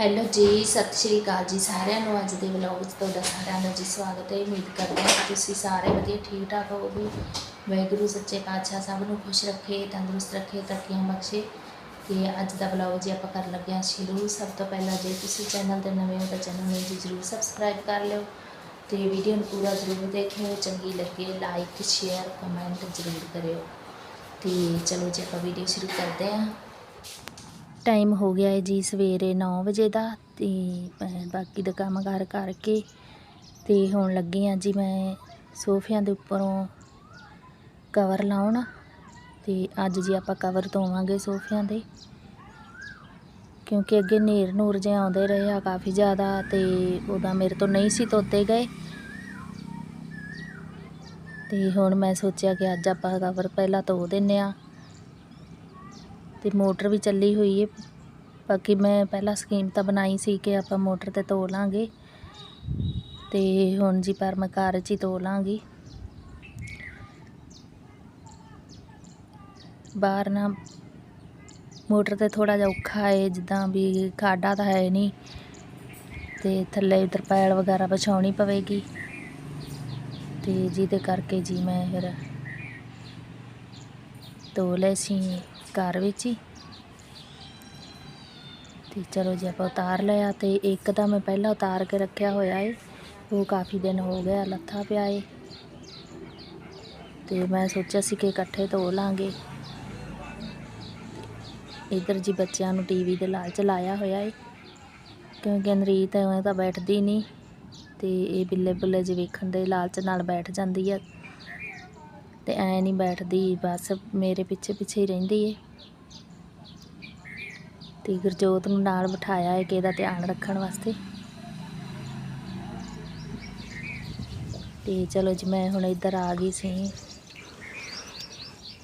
Hello ਜੀ, ਸਤਿ ਸ਼੍ਰੀ ਅਕਾਲ ਜੀ ਸਾਰਿਆਂ ਨੂੰ। ਅੱਜ ਦੇ ਵਲੌਗ ਵਿੱਚ ਤੁਹਾਡਾ ਸਾਰਿਆਂ ਦਾ ਜੀ ਸਵਾਗਤ ਹੈ। ਉਮੀਦ ਕਰਦੇ ਹਾਂ ਕਿ ਤੁਸੀਂ ਸਾਰੇ ਵਧੀਆ ਠੀਕ ਠਾਕ ਹੋਵੋਗੇ। ਵਾਹਿਗੁਰੂ, ਸੱਚੇ ਪਾਤਸ਼ਾਹ ਸਭ ਨੂੰ ਖੁਸ਼ ਰੱਖੇ, ਤੰਦਰੁਸਤ ਰੱਖੇ, ਤਰੱਕੀਆਂ ਬਖਸ਼ੇ। ਤੇ ਅੱਜ ਦਾ ਵਲੌਗ ਜੀ ਆਪਾਂ ਕਰਨ ਲੱਗੇ ਹਾਂ ਸ਼ੁਰੂ। ਸਭ ਤੋਂ ਪਹਿਲਾਂ ਜੇ ਤੁਸੀਂ ਚੈਨਲ ਤੇ ਨਵੇਂ ਹੋ ਤਾਂ ਚੈਨਲ ਨੂੰ ਜੀ ਜ਼ਰੂਰ ਸਬਸਕ੍ਰਾਈਬ ਕਰ ਲਿਓ। ਤੇ ਵੀਡੀਓ ਨੂੰ ਪੂਰਾ ਜ਼ਰੂਰ ਦੇਖਿਓ। ਚੰਗੀ ਲੱਗੇ ਲਾਈਕ ਸ਼ੇਅਰ ਕਮੈਂਟ ਜ਼ਰੂਰ ਕਰਿਓ। ਤੇ ਚਲੋ ਜੀ ਆਪਾਂ ਵੀਡੀਓ ਸ਼ੁਰੂ ਕਰਦੇ ਹਾਂ। ਟਾਈਮ ਹੋ ਗਿਆ ਹੈ ਜੀ ਸਵੇਰੇ 9 ਵਜੇ ਦਾ ਤੇ ਮੈਂ ਬਾਕੀ ਦਾ ਕੰਮ ਕਾਰ ਕਰਕੇ ਤੇ ਹੁਣ ਲੱਗੀ ਆ ਜੀ ਮੈਂ ਸੋਫਿਆਂ ਦੇ ਉੱਪਰੋਂ ਕਵਰ ਲਾਉਣ ਤੇ ਅੱਜ ਜੀ ਆਪਾਂ ਕਵਰ ਧੋਵਾਂਗੇ ਸੋਫਿਆਂ ਦੇ ਕਿਉਂਕਿ ਅੱਗੇ ਨੇਰ ਨੂਰ ਜਿਹੇ ਆਉਂਦੇ ਰਹੇ ਆ ਕਾਫੀ ਜ਼ਿਆਦਾ ਤੇ ਉਹਦਾ ਮੇਰੇ ਤੋਂ ਨਹੀਂ ਸੀ ਧੋਤੇ ਗਏ। ਤੇ ਹੁਣ ਮੈਂ ਸੋਚਿਆ ਕਿ ਅੱਜ ਆਪਾਂ ਕਵਰ ਪਹਿਲਾਂ ਧੋ ਦਿੰਨੇ ਆ ਤੇ ਮੋਟਰ ਵੀ ਚੱਲੀ ਹੋਈ ਹੈ ਬਾਕੀ ਮੈਂ ਪਹਿਲਾਂ ਸਕੀਮ ਤਾਂ ਬਣਾਈ ਸੀ ਕਿ ਆਪਾਂ ਮੋਟਰ ਤੇ ਧੋ ਲਾਂਗੇ। ਤੇ ਹੁਣ ਜੀ ਪਰ ਮੈਂ ਘਰ 'ਚ ਹੀ ਧੋ ਲਾਂਗੀ। ਬਾਹਰ ਨਾ ਮੋਟਰ ਤੇ ਥੋੜਾ ਜਿਹਾ ਔਖਾ ਹੈ ਜਿੱਦਾਂ ਵੀ ਖਾਡਾ ਤਾਂ ਹੈ ਨਹੀਂ। ਤੇ ਥੱਲੇ ਤਰਪਾਲ ਵਗੈਰਾ ਵਿਛਾਉਣੀ ਪਵੇਗੀ। ਤੇ ਜਿਹਦੇ ਕਰਕੇ ਜੀ ਮੈਂ ਫਿਰ ਧੋ ਲਏ ਸੀ। ਘਰ ਵਿੱਚ ਹੀ। ਤੇ ਚਲੋ ਜੀ ਆਪਾਂ ਉਤਾਰ ਲਿਆ ਤੇ ਇੱਕ ਤਾਂ ਮੈਂ ਪਹਿਲਾਂ ਉਤਾਰ ਕੇ ਰੱਖਿਆ ਹੋਇਆ ਏ। ਉਹ ਕਾਫੀ ਦਿਨ ਹੋ ਗਿਆ ਲੱਥਾ ਪਿਆ ਏ। ਤੇ ਮੈਂ ਸੋਚਿਆ ਸੀ ਕਿ ਇਕੱਠੇ ਧੋ ਲਾਂਗੇ। ਇਧਰ ਜੀ ਬੱਚਿਆਂ ਨੂੰ ਟੀਵੀ ਦੇ ਲਾਲਚ ਲਾਇਆ ਹੋਇਆ ਏ। ਕਿਉਂਕਿ ਅਨਰੀਤ ਐਵੇਂ ਤਾਂ ਬੈਠਦੀ ਨਹੀਂ। ਤੇ ਇਹ ਬਿੱਲੇ ਬੁੱਲੇ ਜਿਹੇ ਵੇਖਣ ਦੇ ਲਾਲਚ ਨਾਲ ਬੈਠ ਜਾਂਦੀ ਆ। ਤੇ ਐ ਨਹੀਂ ਬੈਠਦੀ, ਬਸ ਮੇਰੇ ਪਿੱਛੇ ਪਿੱਛੇ ਹੀ ਰਹਿੰਦੀ ਏ। ਤੇ ਗੁਰਜੋਤ ਨੂੰ ਨਾਲ ਬਿਠਾਇਆ ਹੈ ਕਿ ਇਹਦਾ ਧਿਆਨ ਰੱਖਣ ਵਾਸਤੇ। ਤੇ ਚਲੋ ਜੀ, ਮੈਂ ਹੁਣ ਇੱਧਰ ਆ ਗਈ ਸੀ।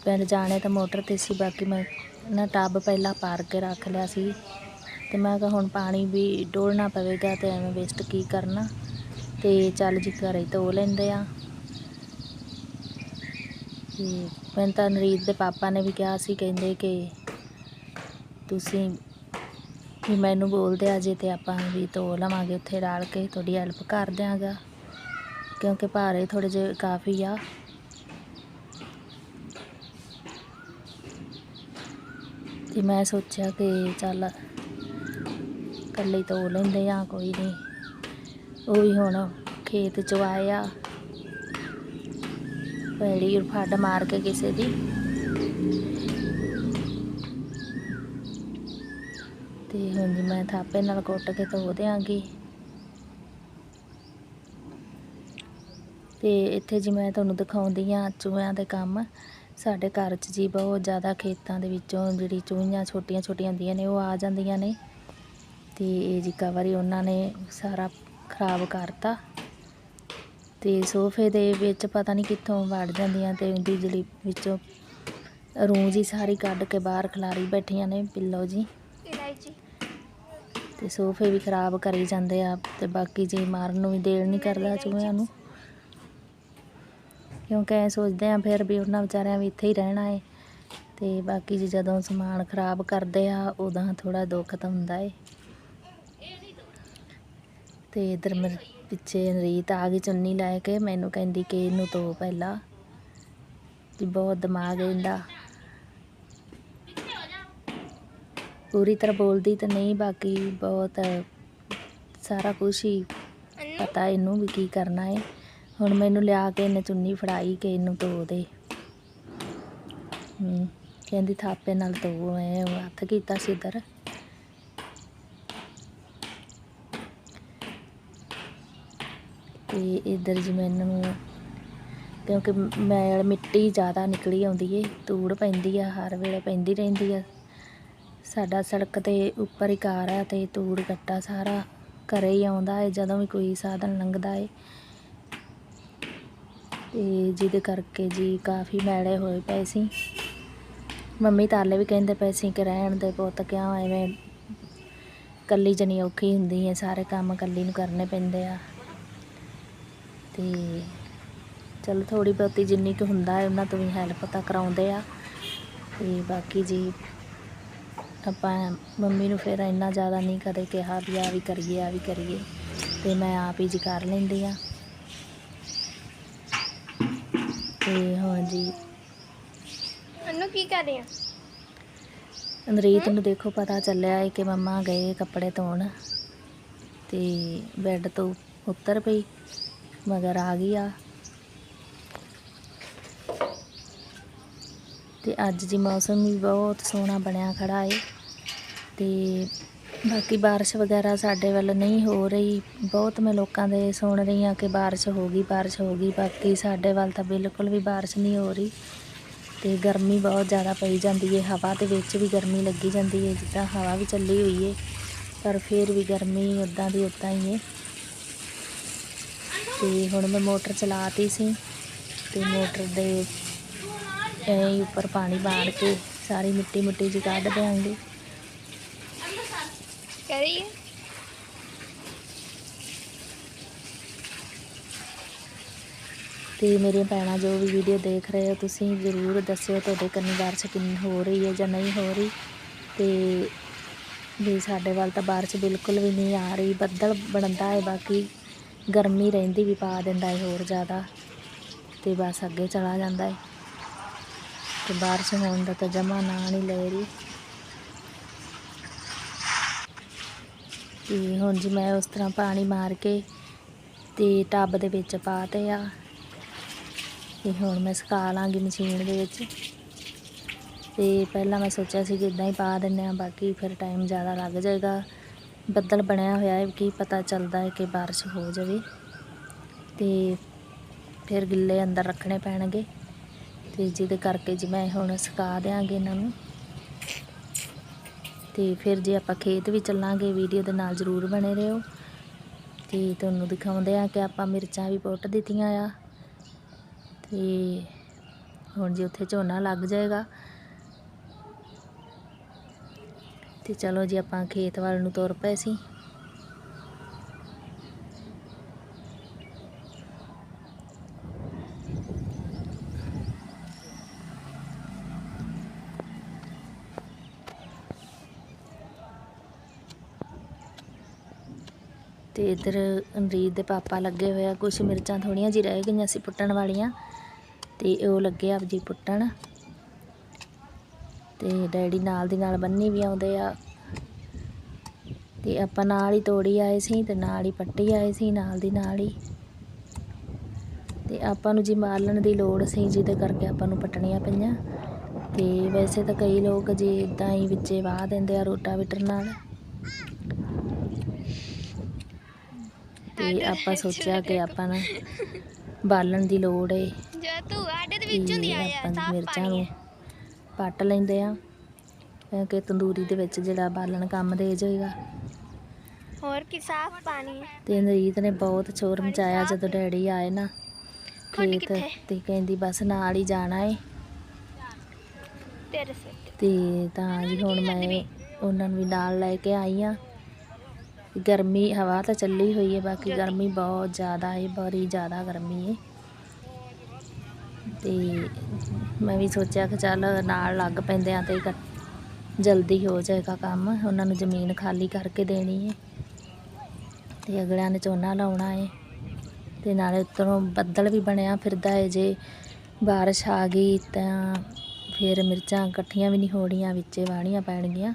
ਪਿੰਡ ਜਾਣੇ ਤਾਂ ਮੋਟਰ ਤੇ ਸੀ, ਬਾਕੀ ਮੈਂ ਨਾ ਟੱਬ ਪਹਿਲਾਂ ਪਾਰ ਕੇ ਰੱਖ ਲਿਆ ਸੀ। ਤੇ ਮੈਂ ਕਿਹਾ ਹੁਣ ਪਾਣੀ ਵੀ ਡੋਲਣਾ ਪਵੇਗਾ ਤੇ ਐਵੇਂ ਵੇਸਟ ਕੀ ਕਰਨਾ। ਤੇ ਚੱਲ ਜੀ, ਘਰੇ ਧੋ ਲੈਂਦੇ ਆ। ਤੇ ਮੈਨੂੰ ਤਾਂ ਨਰੀਤ ਦੇ ਪਾਪਾ ਨੇ ਵੀ ਕਿਹਾ ਸੀ, ਕਹਿੰਦੇ ਕਿ ਤੁਸੀਂ ਵੀ ਮੈਨੂੰ ਬੋਲਦੇ ਆ ਜੇ ਤੇ ਆਪਾਂ ਵੀ ਧੋ ਲਵਾਂਗੇ ਉੱਥੇ ਰਲ ਕੇ, ਤੁਹਾਡੀ ਹੈਲਪ ਕਰ ਦਿਆਂਗਾ। ਕਿਉਂਕਿ ਭਾਰੇ ਥੋੜੇ ਜਿਹੇ ਕਾਫੀ ਆ। ਤੇ ਮੈਂ ਸੋਚਿਆ ਕਿ ਚੱਲ ਇਕੱਲੇ ਧੋ ਲੈਂਦੇ ਆ, ਕੋਈ ਨਹੀਂ। ਉਹ ਵੀ ਹੁਣ ਖੇਤ ਚੋਂ ਆਏ ਆ। ਪੈੜੀ ਫੱਡ ਮਾਰ ਕੇ ਕਿਸੇ ਦੀ। ਤੇ ਹੁਣ ਜੀ ਮੈਂ ਥਾਪੇ ਨਾਲ ਕੁੱਟ ਕੇ ਧੋ ਦਿਆਂਗੀ। ਤੇ ਇੱਥੇ ਜੀ ਮੈਂ ਤੁਹਾਨੂੰ ਦਿਖਾਉਂਦੀ ਆ ਚੂਹਿਆਂ ਦੇ ਕੰਮ। ਸਾਡੇ ਘਰ 'ਚ ਜੀ ਬਹੁਤ ਜ਼ਿਆਦਾ ਖੇਤਾਂ ਦੇ ਵਿੱਚੋਂ ਜਿਹੜੀ ਚੂਹੀਆਂ ਛੋਟੀਆਂ ਛੋਟੀਆਂ ਹੁੰਦੀਆਂ ਨੇ, ਉਹ ਆ ਜਾਂਦੀਆਂ ਨੇ। ਤੇ ਇਹ ਜੀ ਕਵਰ ਹੀ ਉਹਨਾਂ ਨੇ ਸਾਰਾ ਖਰਾਬ ਕਰਤਾ। ਤੇ ਸੋਫੇ ਦੇ ਵਿੱਚ ਪਤਾ ਨਹੀਂ ਕਿੱਥੋਂ ਵੜ ਜਾਂਦੀਆਂ ਤੇ ਜਿਹੜੀ ਵਿੱਚੋਂ ਰੂੰ ਜੀ ਸਾਰੀ ਕੱਢ ਕੇ ਬਾਹਰ ਖਲਾਰੀ ਬੈਠੀਆਂ ਨੇ ਪਿੱਲੋ ਜੀ। ਤੇ ਸੋਫੇ ਵੀ ਖਰਾਬ ਕਰੀ ਜਾਂਦੇ ਆ ਤੇ ਬਾਕੀ ਜੀ ਮਾਰਨ ਨੂੰ ਵੀ ਦੇਲ ਨਹੀਂ ਕਰਦਾ ਚੂਹਿਆਂ ਨੂੰ। ਕਿਉਂਕਿ ਐ ਸੋਚਦੇ ਆ ਫਿਰ ਵੀ ਉਹਨਾਂ ਵਿਚਾਰਿਆਂ ਵੀ ਇੱਥੇ ਹੀ ਰਹਿਣਾ ਏ। ਤੇ ਬਾਕੀ ਜੀ ਜਦੋਂ ਸਮਾਨ ਖਰਾਬ ਕਰਦੇ ਆ ਉਦੋਂ ਥੋੜਾ ਦੁੱਖ ਤਾਂ ਹੁੰਦਾ ਏ। ਤੇ ਇਧਰ ਮੇਰੇ ਪਿੱਛੇ ਰੀਤ ਆ ਗਈ ਚੁੰਨੀ ਲੈ ਕੇ, ਮੈਨੂੰ ਕਹਿੰਦੀ ਕਿ ਇਹਨੂੰ ਧੋ ਪਹਿਲਾਂ। ਜੀ, ਬਹੁਤ ਦਿਮਾਗ ਹੈ ਇਹਦਾ। ਪੂਰੀ ਤਰ੍ਹਾਂ ਬੋਲਦੀ ਤਾਂ ਨਹੀਂ, ਬਾਕੀ ਬਹੁਤ ਸਾਰਾ ਕੁਝ ਹੀ ਪਤਾ ਇਹਨੂੰ ਵੀ ਕੀ ਕਰਨਾ ਹੈ। ਹੁਣ ਮੈਨੂੰ ਲਿਆ ਕੇ ਇਹਨੇ ਚੁੰਨੀ ਫੜਾਈ ਕਿ ਇਹਨੂੰ ਧੋ ਦੇ। ਕਹਿੰਦੀ ਥਾਪੇ ਨਾਲ ਧੋ, ਐ ਹੱਥ ਕੀਤਾ ਸੀ ਇੱਧਰ। ਤੇ ਇੱਧਰ ਜੀ ਮੈਨੂੰ, ਕਿਉਂਕਿ ਮੈਲ ਮਿੱਟੀ ਜ਼ਿਆਦਾ ਨਿਕਲੀ ਆਉਂਦੀ ਏ, ਧੂੜ ਪੈਂਦੀ ਆ, ਹਰ ਵੇਲੇ ਪੈਂਦੀ ਰਹਿੰਦੀ ਆ। ਸਾਡਾ ਸੜਕ ਦੇ ਉੱਪਰ ਹੀ ਘਰ ਆ ਤੇ ਧੂੜ ਗੱਟਾ ਸਾਰਾ ਘਰੇ ਹੀ ਆਉਂਦਾ ਏ, ਜਦੋਂ ਵੀ ਕੋਈ ਸਾਧਨ ਲੰਘਦਾ ਏ। ਤੇ ਜਿਹਦੇ ਕਰਕੇ ਜੀ ਕਾਫੀ ਮੈਲੇ ਹੋਏ ਪਏ ਸੀ। ਮੰਮੀ ਤਾਲੇ ਵੀ ਕਹਿੰਦੇ ਪਏ ਸੀ ਕਿ ਰਹਿਣ ਦੇ ਪੁੱਤ ਕਿਉਂ ਐਵੇਂ ਕੱਲੀ ਜਣੀ ਔਖੀ ਹੁੰਦੀ ਹੈ ਸਾਰੇ ਕੰਮ ਕੱਲੀ ਨੂੰ ਕਰਨੇ ਪੈਂਦੇ ਆ। ਤੇ ਚਲ ਥੋੜੀ ਬਹੁਤੀ ਜਿੰਨੀ ਕੁ ਹੁੰਦਾ ਹੈ ਉਹਨਾਂ ਤੋਂ ਵੀ ਹੈਲਪ ਤਾਂ ਕਰਾਉਂਦੇ ਆ। ਤੇ ਬਾਕੀ ਜੀ ਆਪਾਂ ਮੰਮੀ ਨੂੰ ਫਿਰ ਇੰਨਾ ਜ਼ਿਆਦਾ ਨਹੀਂ ਕਦੇ ਕਿਹਾ ਵੀ ਆ ਵੀ ਕਰੀਏ ਆ ਵੀ ਕਰੀਏ ਤੇ ਮੈਂ ਆਪ ਹੀ ਜੀ ਕਰ ਲੈਂਦੀ ਆ ਤੇ ਹੁਣ ਜੀ। ਅਨੂ ਕੀ ਕਰ ਰਹੀ ਆ? ਅਨਰੀਤ ਨੂੰ ਦੇਖੋ ਪਤਾ ਚੱਲਿਆ ਹੈ ਕਿ ਮੰਮਾ ਗਏ ਕੱਪੜੇ ਧੋਣ ਤੇ ਬੈੱਡ ਤੋਂ ਉੱਤਰ ਪਈ। ਮਗਰ ਆ ਗਈ ਆ। ਤੇ ਅੱਜ ਜੀ ਮੌਸਮ ਵੀ ਬਹੁਤ ਸੋਹਣਾ ਬਣਿਆ ਖੜਾ ਏ। ਤੇ ਬਾਕੀ ਬਾਰਿਸ਼ ਵਗੈਰਾ ਸਾਡੇ ਵੱਲ ਨਹੀਂ ਹੋ ਰਹੀ। ਬਹੁਤ ਮੈਂ ਲੋਕਾਂ ਦੇ ਸੁਣ ਰਹੀ ਹਾਂ ਕਿ ਬਾਰਿਸ਼ ਹੋ ਗਈ, ਬਾਰਿਸ਼ ਹੋ ਗਈ। ਬਾਕੀ ਸਾਡੇ ਵੱਲ ਤਾਂ ਬਿਲਕੁਲ ਵੀ ਬਾਰਿਸ਼ ਨਹੀਂ ਹੋ ਰਹੀ। ਤੇ ਗਰਮੀ ਬਹੁਤ ਜ਼ਿਆਦਾ ਪਈ ਜਾਂਦੀ ਹੈ ਹਵਾ ਦੇ ਵਿੱਚ ਵੀ ਗਰਮੀ ਲੱਗੀ ਜਾਂਦੀ ਹੈ ਜਿੱਦਾਂ ਹਵਾ ਵੀ ਚੱਲੀ ਹੋਈ ਹੈ ਪਰ ਫਿਰ ਵੀ ਗਰਮੀ ਉਦਾਂ ਦੀ ਉਦਾਂ ਹੀ ਹੈ ਤੇ ਹੁਣ ਮੈਂ ਮੋਟਰ ਚਲਾਤੀ ਸੀ ਤੇ ਮੋਟਰ ਦੇ ਐਂ ਹੀ ਉੱਪਰ ਪਾਣੀ ਮਾਰ ਕੇ ਸਾਰੀ ਮਿੱਟੀ ਮੁੱਟੀ ਜੀ ਕੱਢ ਦਿਆਂਗੇ। ਕਰ ਰਹੀ ਹੈ ਤੇ ਮੇਰੀਆਂ ਭੈਣਾਂ ਜੋ ਵੀ ਵੀਡੀਓ ਦੇਖ ਰਹੇ ਹੋ ਤੁਸੀਂ ਜ਼ਰੂਰ ਦੱਸਿਓ ਤੁਹਾਡੇ ਕੰਨੀ ਬਾਰਿਸ਼ ਕਿੰਨੀ ਹੋ ਰਹੀ ਹੈ ਜਾਂ ਨਹੀਂ ਹੋ ਰਹੀ। ਤੇ ਵੀ ਸਾਡੇ ਵੱਲ ਤਾਂ ਬਾਰਿਸ਼ ਬਿਲਕੁਲ ਵੀ ਨਹੀਂ ਆ ਰਹੀ ਬੱਦਲ ਬਣਦਾ ਹੈ ਬਾਕੀ। ਗਰਮੀ ਰਹਿੰਦੀ ਵੀ ਪਾ ਦਿੰਦਾ ਹੈ ਹੋਰ ਜ਼ਿਆਦਾ ਤੇ ਬਸ ਅੱਗੇ ਚਲਾ ਜਾਂਦਾ ਹੈ ਤੇ ਬਾਰਿਸ਼ ਹੋਣ ਦਾ ਤਾਂ ਜਮਾ ਨਾ ਨਹੀਂ ਲੈ ਰਹੀ। ਤੇ ਹੁਣ ਜੀ ਮੈਂ ਉਸ ਤਰ੍ਹਾਂ ਪਾਣੀ ਮਾਰ ਕੇ ਤੇ ਟੱਬ ਦੇ ਵਿੱਚ ਪਾ ਤੇ ਆ। ਤੇ ਹੁਣ ਮੈਂ ਸੁਕਾ ਲਾਂਗੀ ਮਸ਼ੀਨ ਦੇ ਵਿੱਚ। ਤੇ ਪਹਿਲਾਂ ਮੈਂ ਸੋਚਿਆ ਸੀ ਕਿ ਇਦਾਂ ਹੀ ਪਾ ਦਿੰਨੇ ਆ ਬਾਕੀ ਫਿਰ ਟਾਈਮ ਜ਼ਿਆਦਾ ਲੱਗ ਜਾਏਗਾ। ਬੱਦਲ ਬਣਿਆ ਹੋਇਆ ਹੈ ਕਿ ਪਤਾ ਚੱਲਦਾ ਹੈ ਕਿ ਬਾਰਿਸ਼ ਹੋ ਜਾਵੇ ਤੇ ਫਿਰ ਗਿੱਲੇ ਅੰਦਰ ਰੱਖਣੇ ਪੈਣਗੇ ਤੇ ਜਿਹਦੇ ਕਰਕੇ ਜੀ ਮੈਂ ਹੁਣ ਸੁਕਾ ਦਿਆਂਗੇ ਇਹਨਾਂ ਨੂੰ। ਤੇ ਫਿਰ ਜੇ ਆਪਾਂ ਖੇਤ ਵੀ ਚੱਲਾਂਗੇ, ਵੀਡੀਓ ਦੇ ਨਾਲ ਜ਼ਰੂਰ ਬਣੇ ਰਹੋ। ਤੇ ਤੁਹਾਨੂੰ ਦਿਖਾਉਂਦੇ ਆ ਕਿ ਆਪਾਂ ਮਿਰਚਾਂ ਵੀ ਪੁੱਟ ਦਿੱਤੀਆਂ ਆ। ਤੇ ਹੁਣ ਜੇ ਉੱਥੇ ਝੋਨਾ ਲੱਗ ਜਾਏਗਾ। ਤੇ ਚਲੋ ਜੀ ਆਪਾਂ ਖੇਤ ਵੱਲ ਨੂੰ ਤੁਰ ਪਏ ਸੀ। ਤੇ ਇੱਧਰ ਅਮਰੀਤ ਦੇ ਪਾਪਾ ਲੱਗੇ ਹੋਏ ਆ। ਕੁਝ ਮਿਰਚਾਂ ਥੋੜੀਆਂ ਜਿਹੀ ਰਹਿ ਗਈਆਂ ਸੀ ਪੁੱਟਣ ਵਾਲੀਆਂ। ਤੇ ਉਹ ਲੱਗੇ ਆਪ ਜੀ ਪੁੱਟਣ। ਤੇ ਡੈਡੀ ਨਾਲ ਦੀ ਨਾਲ ਬੰਨੀ ਵੀ ਆਉਂਦੇ ਆ। ਤੇ ਆਪਾਂ ਨਾਲ ਹੀ ਤੋੜੀ ਆਏ ਸੀ ਤੇ ਨਾਲ ਹੀ ਪੱਟੀ ਆਏ ਸੀ ਨਾਲ ਦੀ ਨਾਲ ਹੀ। ਤੇ ਆਪਾਂ ਨੂੰ ਜੀ ਮਾਲਣ ਦੀ ਲੋੜ ਸੀ ਜਿਹਦੇ ਕਰਕੇ ਆਪਾਂ ਨੂੰ ਪਟਣੀਆਂ ਪਈਆਂ। ਤੇ ਵੈਸੇ ਤਾਂ ਕਈ ਲੋਕ ਜੀ ਇਦਾਂ ਹੀ ਵਿੱਚੇ ਵਾਹ ਦਿੰਦੇ ਆ ਰੋਟਾਵੀਟਰ ਨਾਲ। ਤੇ ਆਪਾਂ ਸੋਚਿਆ ਕਿ ਆਪਾਂ ਨੂੰ ਬਾਲਣ ਦੀ ਲੋੜ ਏ ਜੇ ਤੂੰ ਆਡੇ ਦੇ ਵਿੱਚ ਤੇ ਆਇਆ ਸਾਫ਼ ਪਾਣੀ। ਪੱਟ ਲੈਂਦੇ ਆ। ਕਿਉਂਕਿ ਤੰਦੂਰੀ ਦੇ ਵਿੱਚ ਜਿਹੜਾ ਬਾਲਣ ਕੰਮ ਦੇ ਜਾਏਗਾ ਹੋਰ ਕੀ ਸਾਫ਼ ਪਾਣੀ ਤੇ ਨਰੀਤ ਨੇ ਬਹੁਤ ਸ਼ੋਰ ਮਚਾਇਆ ਜਦੋਂ ਡੈਡੀ ਆਏ ਨਾ। ਖੇਤ? ਤੇ ਕਹਿੰਦੀ ਬਸ ਨਾਲ ਹੀ ਜਾਣਾ ਏ। ਤੇਰੇ ਸਿਰ ਤੇ। ਤੇ ਤਾਂ ਜੀ ਹੁਣ ਮੈਂ ਉਹਨਾਂ ਨੂੰ ਵੀ ਨਾਲ ਲੈ ਕੇ ਆਈ ਆ। ਗਰਮੀ ਹਵਾ ਤਾਂ ਚੱਲੀ ਹੋਈ ਹੈ ਬਾਕੀ ਗਰਮੀ ਬਹੁਤ ਜ਼ਿਆਦਾ ਹੈ ਬੜੀ ਜ਼ਿਆਦਾ ਗਰਮੀ ਹੈ ਤੇ ਮੈਂ ਵੀ ਸੋਚਿਆ ਕਿ ਚੱਲ ਨਾਲ ਲੱਗ ਪੈਂਦੇ ਆ ਤੇ ਇਕ- ਜਲਦੀ ਹੋ ਜਾਏਗਾ ਕੰਮ। ਉਹਨਾਂ ਨੂੰ ਜ਼ਮੀਨ ਖਾਲੀ ਕਰਕੇ ਦੇਣੀ ਹੈ ਤੇ ਅਗਲਿਆਂ ਨੇ ਝੋਨਾ ਲਾਉਣਾ ਹੈ ਤੇ ਨਾਲੇ ਉੱਤੋਂ ਬੱਦਲ ਵੀ ਬਣਿਆ ਫਿਰਦਾ ਹੈ ਜੇ ਬਾਰਿਸ਼ ਆ ਗਈ ਤਾਂ ਫਿਰ ਮਿਰਚਾਂ ਇਕੱਠੀਆਂ ਵੀ ਨਹੀਂ ਹੋਣੀਆਂ ਵਿੱਚੇ ਵਾਹਣੀਆਂ ਪੈਣਗੀਆਂ।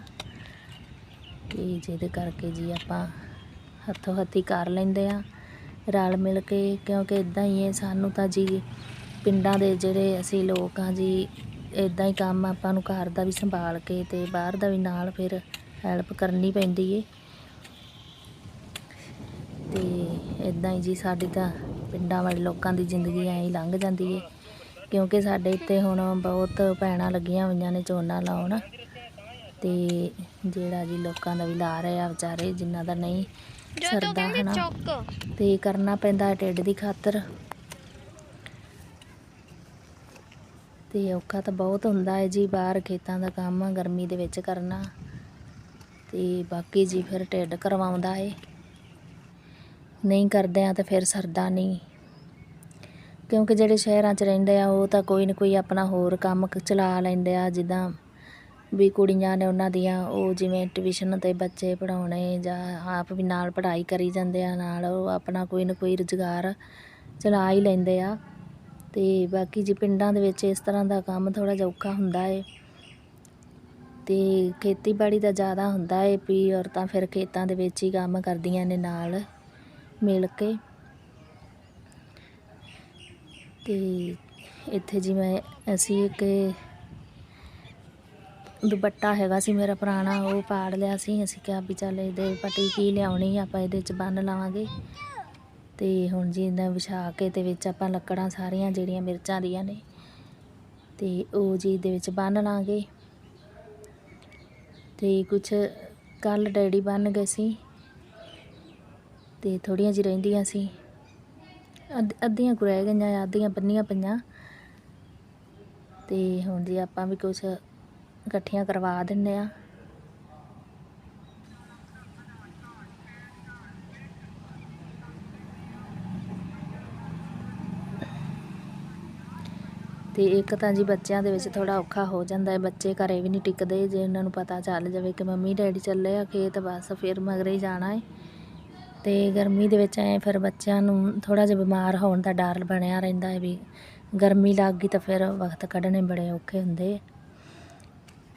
ਤੇ ਜਿਹਦੇ ਕਰਕੇ ਜੀ ਆਪਾਂ ਹੱਥੋਂ ਹੱਥੀ ਕਰ ਲੈਂਦੇ ਆ ਰਲ ਮਿਲ ਕੇ, ਕਿਉਂਕਿ ਇਦਾਂ ਹੀ ਹੈ ਸਾਨੂੰ ਤਾਂ ਜੀ ਪਿੰਡਾਂ ਦੇ ਜਿਹੜੇ ਅਸੀਂ ਲੋਕ ਆ ਜੀ ਇਦਾਂ ਹੀ ਕੰਮ ਆਪਾਂ ਨੂੰ ਘਰ ਦਾ ਵੀ ਸੰਭਾਲ ਕੇ ਤੇ ਬਾਹਰ ਦਾ ਵੀ ਨਾਲ ਫਿਰ ਹੈਲਪ ਕਰਨੀ ਪੈਂਦੀ ਏ। ਤੇ ਇਦਾਂ ਹੀ ਜੀ ਸਾਡੀ ਤਾਂ ਪਿੰਡਾਂ ਵਾਲੇ ਲੋਕਾਂ ਦੀ ਜ਼ਿੰਦਗੀ ਐਂ ਹੀ ਲੰਘ ਜਾਂਦੀ ਏ ਕਿਉਂਕਿ ਸਾਡੇ ਇੱਥੇ ਹੁਣ ਬਹੁਤ ਭੈਣਾਂ ਲੱਗੀਆਂ ਹੋਈਆਂ ਨੇ ਝੋਨਾ ਲਾਉਣ ਤੇ ਜਿਹੜਾ ਜੀ ਲੋਕਾਂ ਦਾ ਵੀ ਲਾ ਰਹੇ ਆ ਵਿਚਾਰੇ ਜਿਨ੍ਹਾਂ ਦਾ ਨਹੀਂ ਸਰਦਾ ਹਨਾ। ਤੇ ਕਰਨਾ ਪੈਂਦਾ ਹੈ ਢਿੱਡ ਦੀ ਖਾਤਰ। ਤੇ ਔਖਾ ਤਾਂ ਬਹੁਤ ਹੁੰਦਾ ਹੈ ਜੀ, ਬਾਹਰ ਖੇਤਾਂ ਦਾ ਕੰਮ ਗਰਮੀ ਦੇ ਵਿੱਚ ਕਰਨਾ। ਤੇ ਬਾਕੀ ਜੀ ਫਿਰ ਢਿੱਡ ਕਰਵਾਉਂਦਾ ਏ। ਨਹੀਂ ਕਰਦੇ ਆ ਤਾਂ ਫਿਰ ਸਰਦਾ ਨਹੀਂ। ਕਿਉਂਕਿ ਜਿਹੜੇ ਸ਼ਹਿਰਾਂ 'ਚ ਰਹਿੰਦੇ ਆ, ਉਹ ਤਾਂ ਕੋਈ ਨਾ ਕੋਈ ਆਪਣਾ ਹੋਰ ਕੰਮ ਚਲਾ ਲੈਂਦੇ ਆ, ਜਿੱਦਾਂ ਵੀ ਕੁੜੀਆਂ ਨੇ ਉਹਨਾਂ ਦੀਆਂ, ਉਹ ਜਿਵੇਂ ਟਿਊਸ਼ਨ ਤੇ ਬੱਚੇ ਪੜਾਉਣੇ ਜਾਂ ਆਪ ਵੀ ਨਾਲ ਪੜ੍ਹਾਈ ਕਰੀ ਜਾਂਦੇ ਆ, ਨਾਲ ਉਹ ਆਪਣਾ ਕੋਈ ਨਾ ਕੋਈ ਰੁਜ਼ਗਾਰ ਚਲਾ ਹੀ ਲੈਂਦੇ ਆ। ਤੇ ਬਾਕੀ ਜੀ ਪਿੰਡਾਂ ਦੇ ਵਿੱਚ ਇਸ ਤਰ੍ਹਾਂ ਦਾ ਕੰਮ ਥੋੜਾ ਜਿਹਾ ਔਖਾ ਹੁੰਦਾ ਏ। ਤੇ ਖੇਤੀਬਾੜੀ ਦਾ ਜ਼ਿਆਦਾ ਹੁੰਦਾ ਏ ਵੀ ਔਰਤਾਂ ਫਿਰ ਖੇਤਾਂ ਦੇ ਵਿੱਚ ਹੀ ਕੰਮ ਕਰਦੀਆਂ ਨੇ ਨਾਲ ਮਿਲ ਕੇ। ਤੇ ਇੱਥੇ ਜਿਵੇਂ ਅਸੀਂ ਇੱਕ ਦੁਪੱਟਾ ਹੈਗਾ ਸੀ ਮੇਰਾ ਪੁਰਾਣਾ, ਉਹ ਪਾੜ ਲਿਆ ਸੀ। ਅਸੀਂ ਕਿਹਾ ਵੀ ਚੱਲ ਇਹਦੇ ਪੱਟੀ ਕੀ ਲਿਆਉਣੀ ਆਪਾਂ ਇਹਦੇ 'ਚ ਬੰਨ ਲਾਵਾਂਗੇ। ਤੇ ਹੁਣ ਜੀ ਇਹਨਾਂ ਵਿਛਾ ਕੇ ਤੇ ਵਿੱਚ ਆਪਾਂ ਲੱਕੜਾਂ ਸਾਰੀਆਂ ਜਿਹੜੀਆਂ ਮਿਰਚਾਂ ਦੀਆਂ ਨੇ ਤੇ ਉਹ ਜੀ ਇਹਦੇ ਵਿੱਚ ਬੰਨ ਲਾਂਗੇ। ਤੇ ਕੁਛ ਕੱਲ ਡੈਡੀ ਬੰਨ ਗਏ ਸੀ ਤੇ ਥੋੜੀਆਂ ਜਿਹੀ ਰਹਿੰਦੀਆਂ ਸੀ। ਅੱਧ- ਅੱਧੀਆਂ ਕੁ ਰਹਿ ਗਈਆਂ, ਅੱਧੀਆਂ ਬੰਨੀਆਂ ਪਈਆਂ। ਤੇ ਹੁਣ ਜੀ ਆਪਾਂ ਵੀ ਕੁਛ ਇਕੱਠੀਆਂ ਕਰਵਾ ਦਿੰਨੇ ਆ ਤੇ ਇੱਕ ਤਾਂ ਜੀ ਬੱਚਿਆਂ ਦੇ ਵਿੱਚ ਥੋੜਾ ਔਖਾ ਹੋ ਜਾਂਦਾ ਹੈ। ਬੱਚੇ ਘਰੇ ਵੀ ਨਹੀਂ ਟਿਕਦੇ। ਜੇ ਉਹਨਾਂ ਨੂੰ ਪਤਾ ਚੱਲ ਜਾਵੇ ਕਿ ਮੰਮੀ ਡੈਡੀ ਚੱਲੇ ਆ ਖੇਤ, ਬਸ ਫਿਰ ਮਗਰੇ ਹੀ ਜਾਣਾ ਹੈ ਤੇ ਗਰਮੀ ਦੇ ਵਿੱਚ ਐ ਫਿਰ ਬੱਚਿਆਂ ਨੂੰ ਥੋੜਾ ਜਿਹਾ ਬਿਮਾਰ ਹੋਣ ਦਾ ਡਰ ਬਣਿਆ ਰਹਿੰਦਾ ਹੈ ਵੀ ਗਰਮੀ ਲੱਗ ਗਈ ਤਾਂ ਫਿਰ ਵਕਤ ਕੱਢਣੇ ਬੜੇ ਔਖੇ ਹੁੰਦੇ ਆ।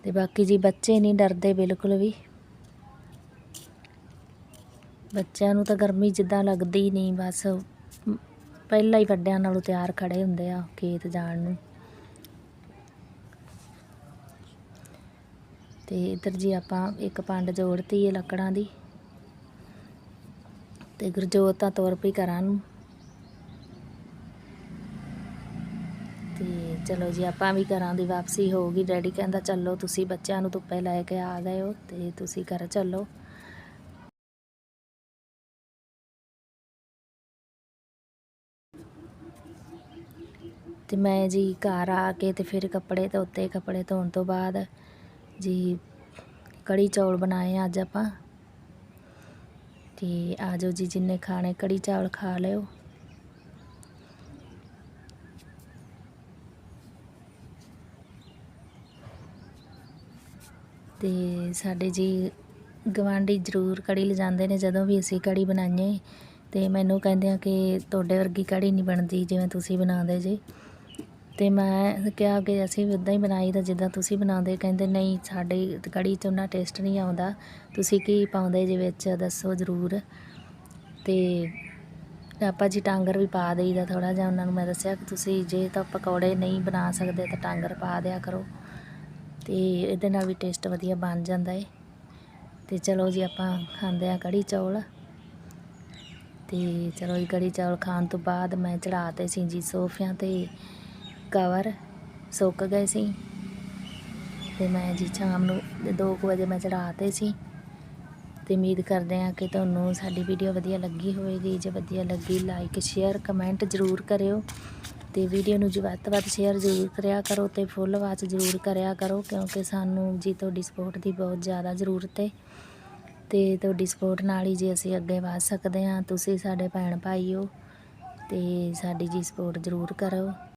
ਤੇ ਬਾਕੀ ਜੀ ਬੱਚੇ ਨਹੀਂ ਡਰਦੇ ਬਿਲਕੁਲ ਵੀ। ਬੱਚਿਆਂ ਨੂੰ ਤਾਂ ਗਰਮੀ ਜਿੱਦਾਂ ਲੱਗਦੀ ਨਹੀਂ, ਬਸ ਪਹਿਲਾਂ ਹੀ ਵੱਡਿਆਂ ਨਾਲੋਂ ਤਿਆਰ ਖੜੇ ਹੁੰਦੇ ਆ ਖੇਤ ਜਾਣ ਨੂੰ। ਤੇ ਇੱਧਰ ਜੀ ਆਪਾਂ ਇੱਕ ਪੰਡ ਜੋੜਤੀ ਹੈ ਲੱਕੜਾਂ ਦੀ। ਤੇ ਗੁਰਜੋਤ ਤਾਂ ਤੁਰ ਪਈ ਘਰਾਂ ਨੂੰ। ਤੇ ਚਲੋ ਜੀ, ਆਪਾਂ ਵੀ ਘਰਾਂ ਦੀ ਵਾਪਸੀ ਹੋ ਗਈ। ਡੈਡੀ ਕਹਿੰਦਾ, ਚੱਲੋ, ਤੁਸੀਂ ਬੱਚਿਆਂ ਨੂੰ ਧੁੱਪੇ ਲੈ ਕੇ ਆ ਗਏ ਹੋ ਤੇ ਤੁਸੀਂ ਘਰ ਚੱਲੋ। ਤੇ ਮੈਂ ਜੀ ਘਰ ਆ ਕੇ ਤੇ ਫਿਰ ਕੱਪੜੇ ਧੋਤੇ। ਕੱਪੜੇ ਧੋਣ ਤੋਂ ਬਾਅਦ ਜੀ, ਕੜੀ ਚੌਲ ਬਣਾਏ ਆ ਅੱਜ ਆਪਾਂ। ਤੇ ਆ ਜਾਓ ਜੀ, ਜਿੰਨੇ ਖਾਣੇ, ਕੜੀ ਚਾਵਲ ਖਾ ਲਿਓ। ਤੇ ਸਾਡੇ ਜੀ ਗਵਾਂਢੀ ਜ਼ਰੂਰ ਕੜੀ ਲਿਜਾਂਦੇ ਨੇ, ਜਦੋਂ ਵੀ ਅਸੀਂ ਕੜੀ ਬਣਾਈਏ। ਤੇ ਮੈਨੂੰ ਕਹਿੰਦੇ ਆ ਕਿ ਤੁਹਾਡੇ ਵਰਗੀ ਕੜੀ ਨਹੀਂ ਬਣਦੀ, ਜਿਵੇਂ ਤੁਸੀਂ ਬਣਾਉਂਦੇ ਜੀ। ਅਤੇ ਮੈਂ ਕਿਹਾ ਕਿ ਅਸੀਂ ਵੀ ਉੱਦਾਂ ਹੀ ਬਣਾਈ ਦਾ ਜਿੱਦਾਂ ਤੁਸੀਂ ਬਣਾਉਂਦੇ ਕਹਿੰਦੇ ਨਹੀਂ ਸਾਡੇ ਕੜੀ 'ਚ ਉਹਨਾਂ ਟੇਸਟ ਨਹੀਂ ਆਉਂਦਾ। ਤੁਸੀਂ ਕੀ ਪਾਉਂਦੇ ਜੇ ਵਿੱਚ ਦੱਸੋ ਜ਼ਰੂਰ। ਅਤੇ ਆਪਾਂ ਜੀ ਟਾਂਗਰ ਵੀ ਪਾ ਦੇਈਦਾ ਥੋੜ੍ਹਾ ਜਿਹਾ, ਉਹਨਾਂ ਨੂੰ ਮੈਂ ਦੱਸਿਆ ਕਿ ਤੁਸੀਂ ਜੇ ਤਾਂ ਪਕੌੜੇ ਨਹੀਂ ਬਣਾ ਸਕਦੇ ਤਾਂ ਟਾਂਗਰ ਪਾ ਦਿਆ ਕਰੋ। ਅਤੇ ਇਹਦੇ ਨਾਲ ਵੀ ਟੇਸਟ ਵਧੀਆ ਬਣ ਜਾਂਦਾ ਏ। ਤੇ ਚਲੋ ਜੀ ਆਪਾਂ ਖਾਂਦੇ ਆ ਕੜੀ ਚੌਲ। ਤੇ ਚਲੋ ਜੀ ਕੜੀ ਚੌਲ ਖਾਣ ਤੋਂ ਬਾਅਦ ਮੈਂ ਚੜਾਤੇ ਸੀ ਜੀ ਸੋਫਿਆਂ ਤੇ। ਕਵਰ ਸੁੱਕ ਗਏ ਸੀ ਤੇ ਮੈਂ ਜੀ ਸ਼ਾਮ ਨੂੰ 2 ਵਜੇ ਮੈਂ ਚੜਾਤੇ ਸੀ ਤੇ ਉਮੀਦ ਕਰਦੇ ਹਾਂ ਕਿ ਤੁਹਾਨੂੰ ਸਾਡੀ ਵੀਡੀਓ ਵਧੀਆ ਲੱਗੀ ਹੋਵੇਗੀ। ਜੇ ਵਧੀਆ ਲੱਗੀ ਲਾਈਕ ਸ਼ੇਅਰ ਕਮੈਂਟ ਜ਼ਰੂਰ ਕਰਿਓ ਤੇ ਵੀਡੀਓ ਨੂੰ ਜੀ, ਵੱਧ ਤੋਂ ਵੱਧ ਸ਼ੇਅਰ ਜ਼ਰੂਰ ਕਰਿਆ ਕਰੋ ਤੇ ਫੁੱਲ ਵਾਚ ਜ਼ਰੂਰ ਕਰਿਆ ਕਰੋ ਕਿਉਂਕਿ ਸਾਨੂੰ ਜੀ ਤੁਹਾਡੀ ਸਪੋਰਟ ਦੀ ਬਹੁਤ ਜ਼ਿਆਦਾ ਜ਼ਰੂਰਤ ਹੈ ਤੇ ਤੁਹਾਡੀ ਸਪੋਰਟ ਨਾਲ ਹੀ ਜੀ ਅਸੀਂ ਅੱਗੇ ਵਧ ਸਕਦੇ ਹਾਂ, ਤੁਸੀਂ ਸਾਡੇ ਭੈਣ ਭਾਈ ਹੋ ਤੇ ਸਾਡੀ ਜੀ ਸਪੋਰਟ ਜ਼ਰੂਰ ਕਰੋ